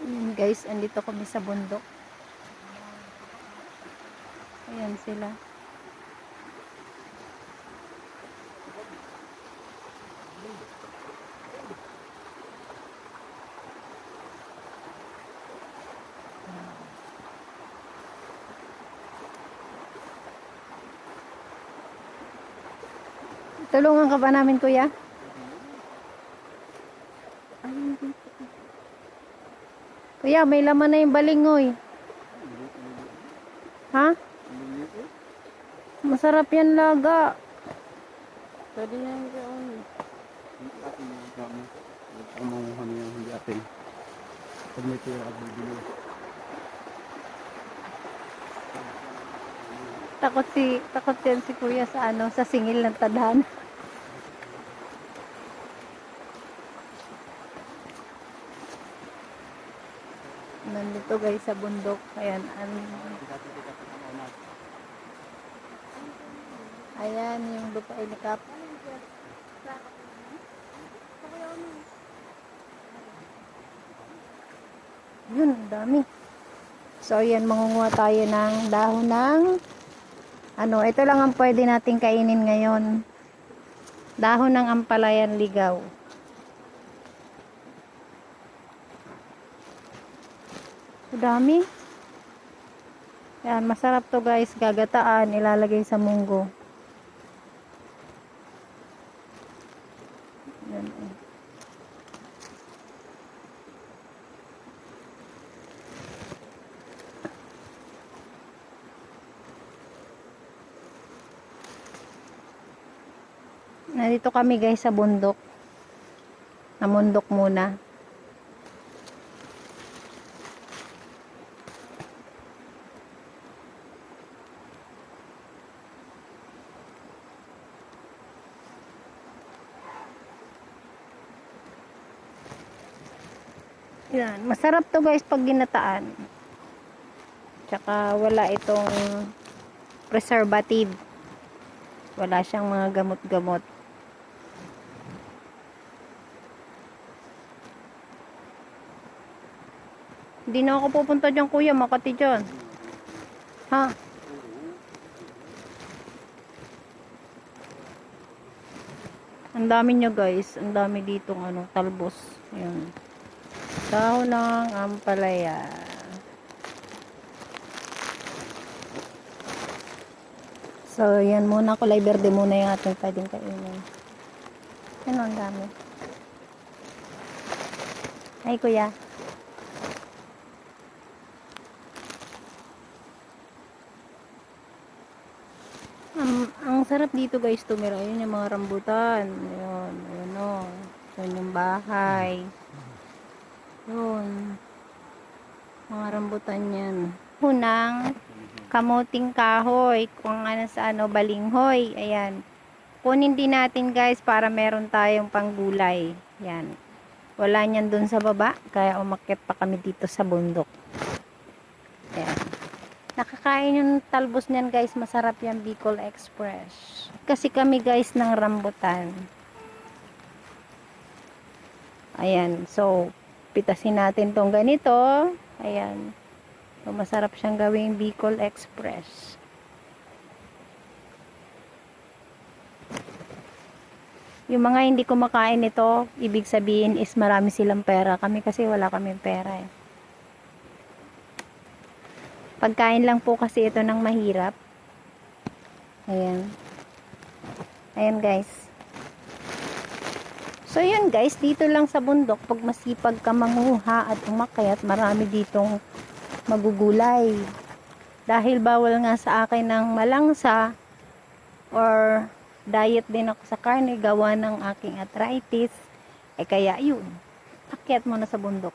Ayan guys, andito kami sa bundok. Ayan sila. Tulungan ka ba namin, kuya? Ay, hindi. Kuya, may laman na yung balingoy. Ha? Masarap yan laga. Pwede na yung. Ang hindi atin. Pag may bibili. Takot si takot yan si kuya sa ano sa singil ng tadhana. Nandito guys sa bundok. Ayan, an, ayan yung lupa ilikap. Yun, dami. So, ayan, mangunguha tayo ng dahon ng ano, ito lang ang pwede nating kainin ngayon. Dahon ng ampalayan ligaw. Dami. Yan, masarap to guys. Gagataan, ilalagay sa munggo. Yan. eh. Nandito kami guys sa bundok. Namundok muna. Yan. Masarap to guys pag ginataan. Tsaka wala itong preservative. Wala siyang mga gamot-gamot. Hindi na ako pupunta dyan kuya, Makati dyan. Ha? Ang dami niya guys. Ang dami ditong ano, talbos. Ayan. Dahon ng ampalaya. So, yan muna. Kulay verde muna yung ating pwedeng kainin. Ano, ang dami. Ay, kuya. Ang, ang sarap dito guys tumira. Yun yung mga rambutan. Yun, yun o. Yun yung bahay. Yun. Mga rambutan yan. Hunang kamuting kahoy. Kung ano sa ano, balinghoy. Ayan. Kunin din natin guys para meron tayong panggulay. Yan. Wala niyan dun sa baba. Kaya umakyat pa kami dito sa bundok. Ayan. Nakakain yung talbos niyan guys. Masarap yan Bicol Express. Kasi kami guys ng rambutan. Ayan. So, pitasin natin tong ganito. Ayan. So, masarap siyang gawing Bicol Express. Yung mga hindi kumakain nito, ibig sabihin is marami silang pera. Kami kasi wala kaming pera eh. Pagkain lang po kasi ito ng mahirap. Ayan. Ayan guys. So yun guys, dito lang sa bundok, pag masipag ka manguha at umakyat, marami ditong magugulay. Dahil bawal nga sa akin ng malangsa or diet din ako sa karne gawa ng aking arthritis. Eh kaya yun, akyat mo na sa bundok.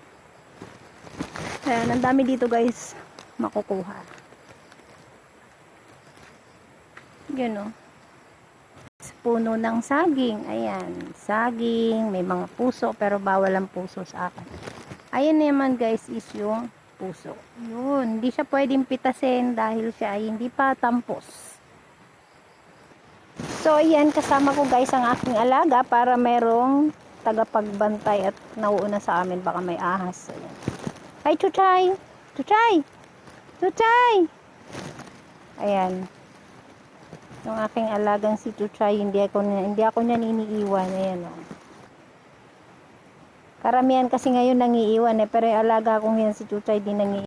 Ayan, ang dami dito guys makukuha. Yun o. Puno ng saging. Ayan. Saging. May mga puso. Pero bawal ang puso sa akin. Ayan naman guys is yung puso. Yun. Hindi siya pwedeng pitasin dahil siya ay hindi pa tampos. So ayan. Kasama ko guys ang aking alaga para merong tagapagbantay at nauuna sa amin. Baka may ahas. Ayan. Hi, Chuchay! Chuchay! Chuchay! Ayan. Yung aking alagang si Chuchay, hindi ako, hindi ako niya niniiwan. Ayan, oh. Karamihan kasi ngayon nangiiwan eh, pero yung alaga kong yan si Chuchay di nangiiwan.